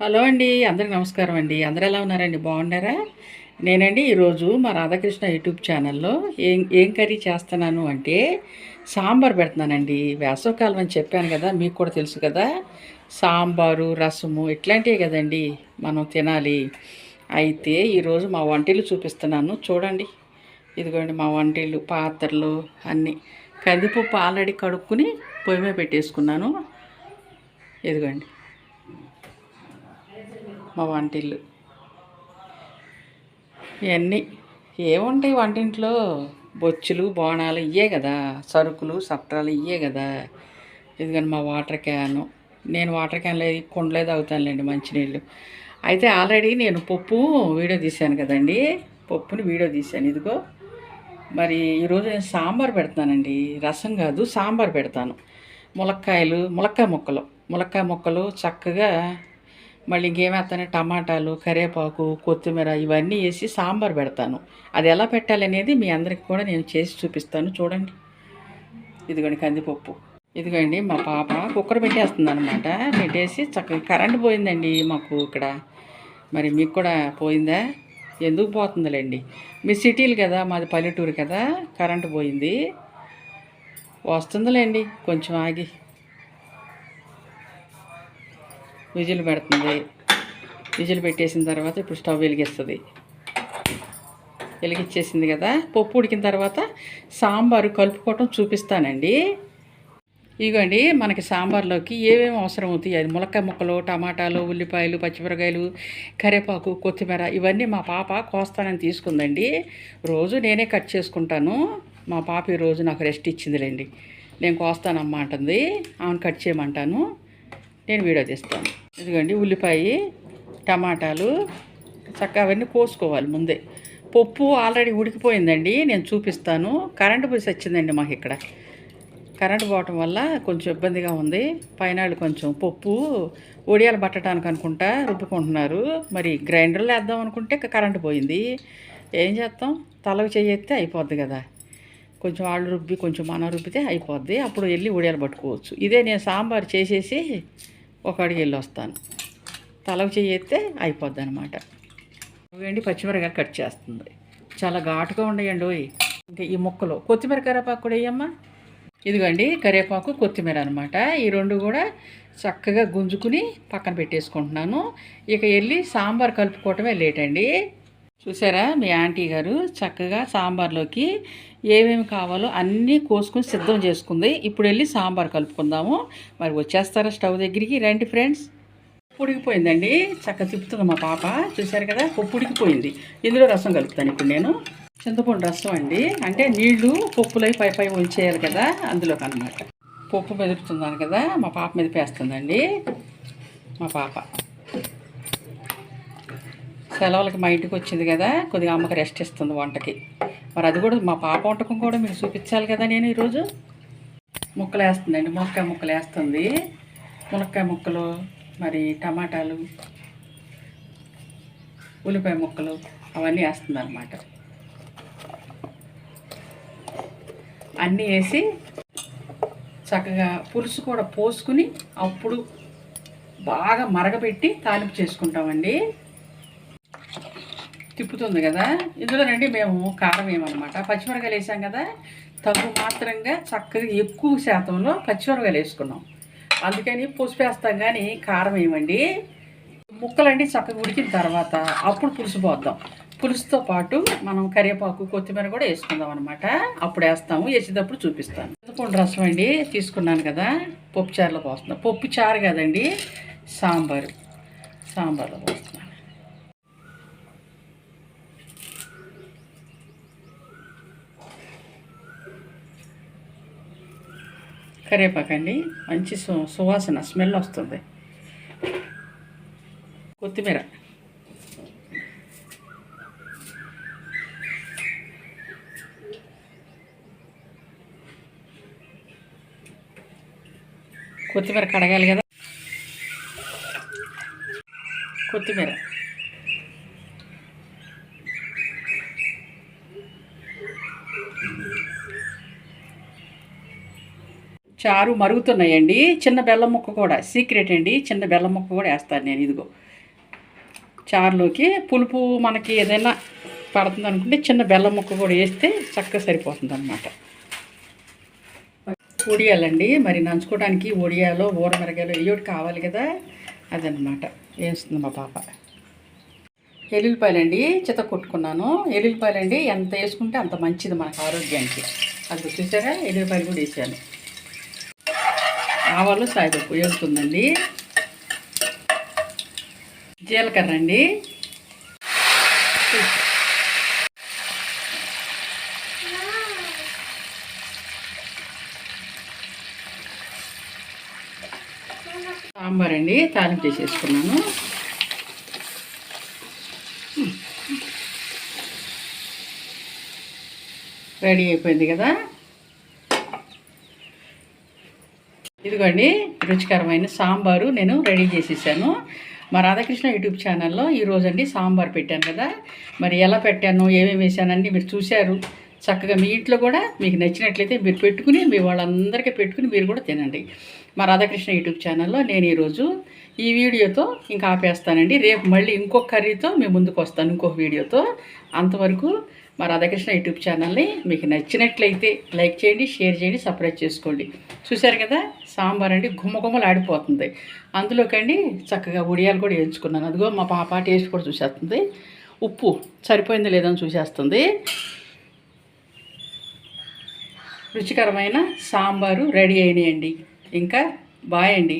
Hello అండి అందరికి నమస్కారం అండి. అందరు ఎలా ఉన్నారండి? బాగున్నారా? నేనండి ఈరోజు మా రాధాకృష్ణ యూట్యూబ్ ఛానల్లో ఏం ఏం కర్రీ చేస్తున్నాను అంటే సాంబార్ పెడుతున్నానండి. వేసవకాలం అని చెప్పాను కదా మీకు కూడా తెలుసు కదా. సాంబారు రసము ఇట్లాంటివే కదండి మనం తినాలి. అయితే ఈరోజు మా వంటలు చూపిస్తున్నాను. చూడండి. ఇదిగోండి మా వంటలు పాత్రలు అన్నీ. కందిపప్పు ఆల్రెడీ కడుక్కుని పొయ్యి మీద పెట్టేసుకున్నాను. ఇదిగోండి. మా వంటిల్లు. ఇవన్నీ ఏముంటాయి వంటింట్లో? బొచ్చులు బోనాలు ఇవే కదా. సరుకులు సప్రాలు ఇవే కదా. ఇదిగోండి మా వాటర్ క్యాను. నేను వాటర్ క్యాన్లో కుండలే తాగుతానులేండి మంచినీళ్ళు. అయితే ఆల్రెడీ నేను పప్పు వీడియో తీశాను కదండి. పప్పుని వీడియో తీశాను. ఇదిగో. మరి ఈరోజు నేను సాంబార్ పెడతానండి. రసం కాదు సాంబార్ పెడతాను. ములక్కాయలు ములక్కాయ ముక్కలు. ములక్కాయ ముక్కలు చక్కగా మళ్ళీ ఇంకేమేస్తాను? టమాటాలు కరివేపాకు కొత్తిమీర ఇవన్నీ వేసి సాంబార్ పెడతాను. అది ఎలా పెట్టాలనేది మీ అందరికి కూడా నేను చేసి చూపిస్తాను. చూడండి. ఇదిగోండి కందిపప్పు. ఇదిగోండి మా పాప కుక్కర్ పెట్టేస్తుంది అనమాట పెట్టేసి చక్కగా కరెంట్ పోయిందండి మాకు ఇక్కడ. మరి మీకు కూడా పోయిందా? ఎందుకు పోతుందిలేండి? మీ సిటీలు కదా మాది పల్లెటూరు కదా కరెంటు పోయింది. వస్తుందిలేండి. కొంచెం ఆగి. విజిల్ పెడుతుంది. విజిల్ పెట్టేసిన తర్వాత ఇప్పుడు స్టవ్ వెలిగిస్తుంది. వెలిగించేసింది కదా. పప్పు ఉడికిన తర్వాత సాంబారు కలుపుకోవటం చూపిస్తానండి. ఇగోండి మనకి సాంబార్లోకి ఏమేమి అవసరం అవుతాయి? అది ములక్కాయ ముక్కలు టమాటాలు ఉల్లిపాయలు పచ్చిమిరకాయలు కరివేపాకు కొత్తిమీర ఇవన్నీ మా పాప కోస్తానని తీసుకుందండి. రోజు నేనే కట్ చేసుకుంటాను. మా పాప ఈరోజు నాకు రెస్ట్ ఇచ్చిందిలేండి. నేను కోస్తానమ్మా అంటుంది. ఆమెను కట్ చేయమంటాను. నేను వీడియో తీస్తాను. ఇదిగోండి ఉల్లిపాయ టమాటాలు చక్కగా అవన్నీ కోసుకోవాలి ముందే. పప్పు ఆల్రెడీ ఉడికిపోయిందండి నేను చూపిస్తాను. కరెంటు పోసి వచ్చిందండి మాకు ఇక్కడ. కరెంటు పోవటం వల్ల కొంచెం ఇబ్బందిగా ఉంది. పైన కొంచెం పప్పు ఒడియాలు పట్టడానికి అనుకుంటా రుబ్బుకుంటున్నారు. మరి గ్రైండర్లో వేద్దాం అనుకుంటే కరెంటు పోయింది. ఏం చేస్తాం? తలకు చెయ్యెత్తే అయిపోద్ది కదా. కొంచెం వాళ్ళు రుబ్బి కొంచెం మనం రుబ్బితే అయిపోద్ది. అప్పుడు వెళ్ళి ఒడియాలు పట్టుకోవచ్చు. ఇదే నేను సాంబార్ చేసేసి ఒక అడిగి వెళ్ళి వస్తాను తలకు చెయ్యెత్తే అయిపోద్ది అనమాట ఇవ్వండి పచ్చిమిరకాయలు కట్ చేస్తుంది. చాలా ఘాటుగా ఉండయండి ఓయ్. ఇంకా ఈ ముక్కలు. కొత్తిమీర కరివేపాకు కూడా వేయమ్మా. ఇదిగోండి కరివేపాకు కొత్తిమీర అనమాట ఈ రెండు కూడా చక్కగా గుంజుకుని పక్కన పెట్టేసుకుంటున్నాను. ఇక వెళ్ళి సాంబార్ కలుపుకోవటమే లేట్ అండి. చూసారా మీ ఆంటీ గారు చక్కగా సాంబార్లోకి ఏమేమి కావాలో అన్నీ కోసుకుని సిద్ధం చేసుకుంది. ఇప్పుడు వెళ్ళి సాంబార్ కలుపుకుందాము. మరి వచ్చేస్తారా స్టవ్ దగ్గరికి. రండి ఫ్రెండ్స్. ఉడికిపోయిందండి. చక్కగా తిప్పుతుంది మా పాప. చూశారు కదా? పప్పు ఉడికిపోయింది. ఇందులో రసం కలుపుతాను ఇప్పుడు నేను. చింతపండు రసం అండి. అంటే నీళ్ళు పప్పులై పై పై ఉంచేయాలి కదా? అందులోకి అనమాట పప్పు మెదుపుతున్నాను కదా? మా పాప మీద పేస్తుందండి. మా పాప. సెలవులకి మా ఇంటికి వచ్చింది కదా కొద్దిగా అమ్మకి రెస్ట్ ఇస్తుంది వంటకి. మరి అది కూడా మా పాప వంటకం కూడా మీకు చూపించాలి కదా నేను ఈరోజు. ముక్కలు వేస్తుందండి మునక్కాయ ముక్కలు వేస్తుంది మునక్కాయ ముక్కలు మరి టమాటాలు ఉల్లిపాయ ముక్కలు అవన్నీ వేస్తుంది అనమాట అన్నీ వేసి చక్కగా పులుసు కూడా పోసుకుని అప్పుడు బాగా మరగపెట్టి తాలింపు చేసుకుంటామండి. తిప్పుతుంది కదా? ఇందులోనండి మేము కారం వేయమన్నమాట పచ్చిమిరకాయలు వేసాం కదా? తగ్గు మాత్రంగా చక్కగా ఎక్కువ శాతంలో పచ్చిమిరకాయలు వేసుకున్నాం. అందుకని పులుసు వేస్తాం కానీ కారం వేయమండి ముక్కలండి చక్కగా ఉడికిన తర్వాత అప్పుడు పులుసు పోద్దాం. పులుసుతో పాటు మనం కరివేపాకు కొత్తిమీర కూడా వేసుకుందాం అనమాట అప్పుడు వేస్తాము వేసేటప్పుడు చూపిస్తాను. చింతపండు రసం అండి తీసుకున్నాను కదా? పప్పు చారులో పోస్తున్నాం. పప్పు చారు కదండి సాంబారు. సాంబార్లో పోస్తున్నాం. కరివేపాకండి. మంచి సు సువాసన స్మెల్ వస్తుంది. కొత్తిమీర. కొత్తిమీర కడగాలి కదా. కొత్తిమీర. చారు మరుగుతున్నాయండి. చిన్న బెల్లం ముక్క కూడా సీక్రెట్ అండి. చిన్న బెల్లం ముక్క కూడా వేస్తాను నేను ఇదిగో. చారులోకి పులుపు మనకి ఏదైనా పడుతుంది అనుకుంటే చిన్న బెల్లం ముక్క కూడా వేస్తే చక్కగా సరిపోతుంది అనమాట ఒడియాలండి. మరి నంచుకోవడానికి ఒడియాలో ఊరమిరగాయలు ఏయోటి కావాలి కదా అదనమాట వేస్తుంది మా పాప. ఎల్లుల్లిపాయలండి చిత కొట్టుకున్నాను. ఎల్లుల్లిపాయలండి ఎంత వేసుకుంటే అంత మంచిది మనకు ఆరోగ్యానికి. అది చూసారా? ఎల్లుల్లిపాయలు కూడా వేసాను. ఆవాలు సాయిపప్పు వేస్తుందండి జీలకర్ర అండి. సాంబార్ అండి తాలింపు చేసేసుకున్నాను రెడీ అయిపోయింది కదా. ఇదిగోండి రుచికరమైన సాంబారు నేను రెడీ చేసేసాను. మా రాధాకృష్ణ యూట్యూబ్ ఛానల్లో ఈరోజండి అండి సాంబార్ పెట్టాను కదా. మరి ఎలా పెట్టాను ఏమేమి వేసానండి మీరు చూశారు. చక్కగా మీ ఇంట్లో కూడా మీకు నచ్చినట్లయితే మీరు పెట్టుకుని మీ వాళ్ళందరికీ పెట్టుకుని మీరు కూడా తినండి. మా రాధాకృష్ణ యూట్యూబ్ ఛానల్లో నేను ఈరోజు ఈ వీడియోతో ఇంకా ఆపేస్తానండి. రేపు మళ్ళీ ఇంకొక కర్రీతో మీ ముందుకు వస్తాను ఇంకొక వీడియోతో. అంతవరకు మా రాధాకృష్ణ యూట్యూబ్ ఛానల్ని మీకు నచ్చినట్లయితే లైక్ చేయండి షేర్ చేయండి సబ్స్క్రైబ్ చేసుకోండి. చూశారు కదా? సాంబార్ అండి గుమ్మగుమ్మలు ఆడిపోతుంది. అందులోకండి చక్కగా ఉడియాలు కూడా వేయించుకున్నాను. అదిగో మా పాప టేస్ట్ కూడా చూసేస్తుంది. ఉప్పు సరిపోయిందో లేదని చూసేస్తుంది. రుచికరమైన సాంబారు రెడీ అయినాయండి. ఇంకా బాయ్ అండి.